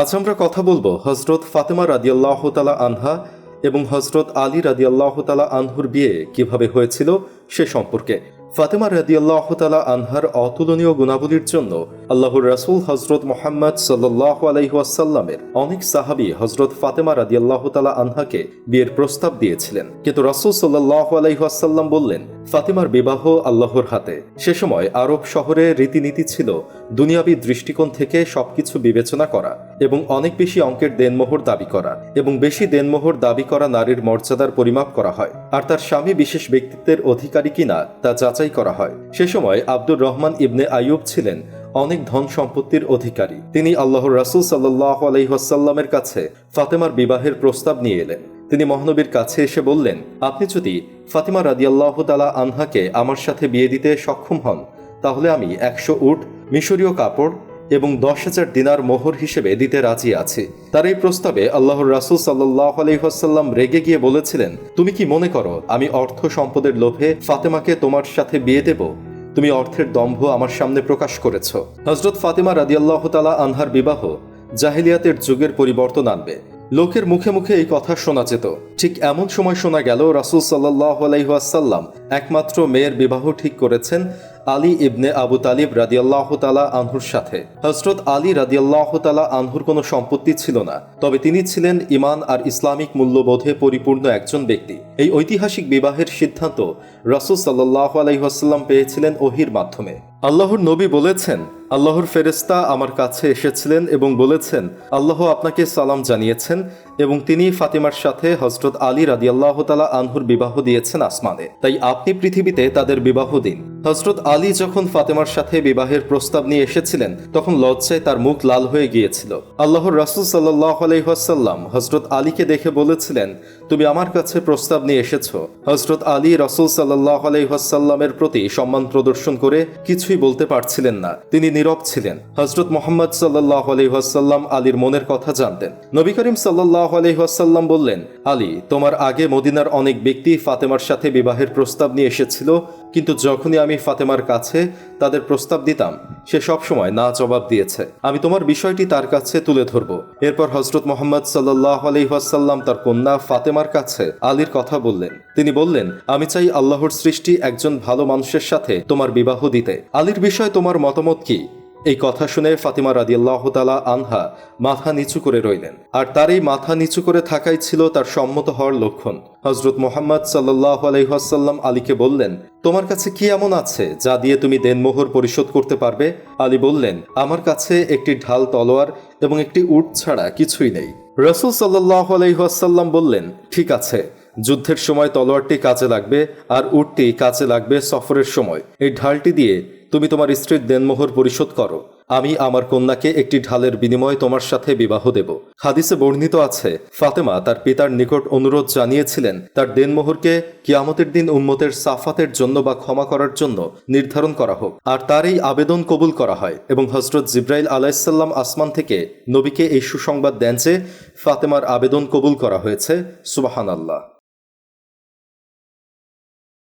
আজ আমরা কথা বলব হজরত ফাতেমা রাদিয়াল্লাহ তালা আনহা এবং হজরত আলী রাদিয়াল্লাহ তালা আনহুর বিয়ে কীভাবে হয়েছিল সে সম্পর্কে। ফাতেমা রাদিয়াল্লাহ তালা আনহার অতুলনীয় গুণাবলীর জন্য আল্লাহর রাসূল হজরত মোহাম্মদ সাল্লাহ আলাইহাসাল্লামের অনেক সাহাবী হজরত ফাতেমা রাদিয়াল্লাহ তালা আনহাকে বিয়ের প্রস্তাব দিয়েছিলেন। কিন্তু রাসূল সাল্লাহ আলাইহাসাল্লাম বললেন, ফাতেমার বিবাহ আল্লাহর হাতে। সে সময় আরব শহরে রীতিনীতি ছিল দুনিয়াবী দৃষ্টিকোণ থেকে সবকিছু বিবেচনা করা এবং অনেক বেশি অঙ্কের দেনমোহর দাবি করা এবং বেশি দেনমোহর দাবি করা নারীর মর্যাদার পরিমাপ করা হয়, আর তার স্বামী বিশেষ ব্যক্তিত্বের অধিকারী কিনা তা যাচাই করা হয়। সে সময় আব্দুর রহমান ইবনে আইয়ুব ছিলেন অনেক ধন সম্পত্তির অধিকারী। তিনি আল্লাহর রাসূল সাল্লাহ আলহিহাসাল্লামের কাছে ফাতেমার বিবাহের প্রস্তাব নিয়ে এলেন। তিনি মহানবীর কাছে এসে বললেন, আপনি যদি ফাতিমা রাদিয়াল্লাহ তালা আনহাকে আমার সাথে বিয়ে দিতে সক্ষম হন, তাহলে আমি একশো উট মিশরীয় কাপড় এবং দশ হাজার দিনার মোহর হিসেবে দিতে রাজি আছি। তার এই প্রস্তাবে আল্লাহর রাসূল সাল্লাহ আলহিহাসাল্লাম রেগে গিয়ে বলেছিলেন, তুমি কি মনে করো, আমি অর্থ সম্পদের লোভে ফাতেমাকে তোমার সাথে বিয়ে দেব? তুমি অর্থের দম্ভ আমার সামনে প্রকাশ করেছ। হজরত ফাতেমা রাদিয়াল্লাহ তালা আনহার বিবাহ জাহিলিয়াতের যুগের পরিবর্তন আনবে। লোকের মুখে মুখে এই কথা শোনা যেত। ঠিক এমন সময় শোনা গেল, রাসুল সাল্লাহ আলাইহাসাল্লাম একমাত্র মেয়ের বিবাহ ঠিক করেছেন আলী ইবনে আবু তালিব রাদিয়াল্লাহ তালা আনহুর সাথে। হজরত আলী রাদিয়াল্লাহ তালা আনহুর কোনো সম্পত্তি ছিল না, তবে তিনি ছিলেন ইমান আর ইসলামিক মূল্যবোধে পরিপূর্ণ একজন ব্যক্তি। এই ঐতিহাসিক বিবাহের সিদ্ধান্ত রাসুল সাল্লাহ আলাইহাসাল্লাম পেয়েছিলেন ওহির মাধ্যমে। আল্লাহর নবী বলেছেন, আল্লাহর ফেরেস্তা আমার কাছে এসেছিলেন এবং বলেছেন, আল্লাহ আপনাকে সালাম জানিয়েছেন এবং তিনি ফাতিমার সাথে হজরত আলী রাদিয়াল্লাহ তালা আনহুর বিবাহ দিয়েছেন আসমানে। তাই আপনি পৃথিবীতে তাদের বিবাহ দিন। হজরত আলী যখন ফাতেমার সাথে বিবাহের প্রস্তাব নিয়ে এসেছিলেন, তখন লজ্জায় তার মুখ লাল হয়ে গিয়েছিল। আল্লাহর রাসুল সাল্লাহ আলহিহাসাল্লাম হজরত আলীকে দেখে বলেছিলেন, তুমি আমার কাছে প্রস্তাব নিয়ে এসেছ। হজরত আলী রসুল সাল্লাহ আলহিহাসাল্লামের প্রতি সম্মান প্রদর্শন করে কিছুই বলতে পারছিলেন না। তিনি নীরব ছিলেন। হজরত মোহাম্মদ সাল্লাহ আলহিহাসাল্লাম আলীর মনের কথা জানতেন। নবী করিম সাল্লাহ আলহিহাসাল্লাম বললেন, আলী, তোমার আগে মদিনার অনেক ব্যক্তি ফাতেমার সাথে বিবাহের প্রস্তাব নিয়ে এসেছিল। কিন্তু যখনই আমি ফাতেমার কাছে তাদের প্রস্তাব দিতাম, সে সবসময় না জবাব দিয়েছে। আমি তোমার বিষয়টি তার কাছে তুলে ধরব। এরপর হজরত মোহাম্মদ সাল্লাহ আলহিহাসাল্লাম তার কন্যা ফাতেমার কাছে আলীর কথা বললেন। তিনি বললেন, আমি চাই আল্লাহর সৃষ্টি একজন ভালো মানুষের সাথে তোমার বিবাহ দিতে। আলীর বিষয় তোমার মতামত কি? এই কথা শুনে ফাতিমা রাদিয়াল্লাহ তালা আনহা মাথা নিচু করে রইলেন। আর তার এই মাথা নিচু করে থাকাই ছিল তার সম্মত হওয়ার লক্ষণ। হজরত মোহাম্মদ সাল্লাহ আলহাসাল্লাম আলীকে বললেন, তোমার কাছে কি এমন আছে যা দিয়ে তুমি দেনমোহর পরিশোধ করতে পারবে? আলী বললেন, আমার কাছে একটি ঢাল তলোয়ার এবং একটি উট ছাড়া কিছুই নেই। রসুল সাল্লাহ আলহাসাল্লাম বললেন, ঠিক আছে। যুদ্ধের সময় তলোয়ারটি কাজে লাগবে আর উটটি কাজে লাগবে সফরের সময়। এই ঢালটি দিয়ে তুমি তোমার স্ত্রীর দেনমোহর পরিশোধ করো। আমি আমার কন্যাকে একটি ঢালের বিনিময়ে তোমার সাথে বিবাহ দেব। হাদিসে বর্ণিত আছে, ফাতেমা তার পিতার নিকট অনুরোধ জানিয়েছিলেন, তার দেনমোহরকে কিয়ামতের দিন উম্মতের সাফাতের জন্য বা ক্ষমা করার জন্য নির্ধারণ করা হোক। আর তার এই আবেদন কবুল করা হয় এবং হজরত জিব্রাইল আলাইসাল্লাম আসমান থেকে নবীকে এই সুসংবাদ দেন যে, ফাতেমার আবেদন কবুল করা হয়েছে। সুবাহান আল্লাহ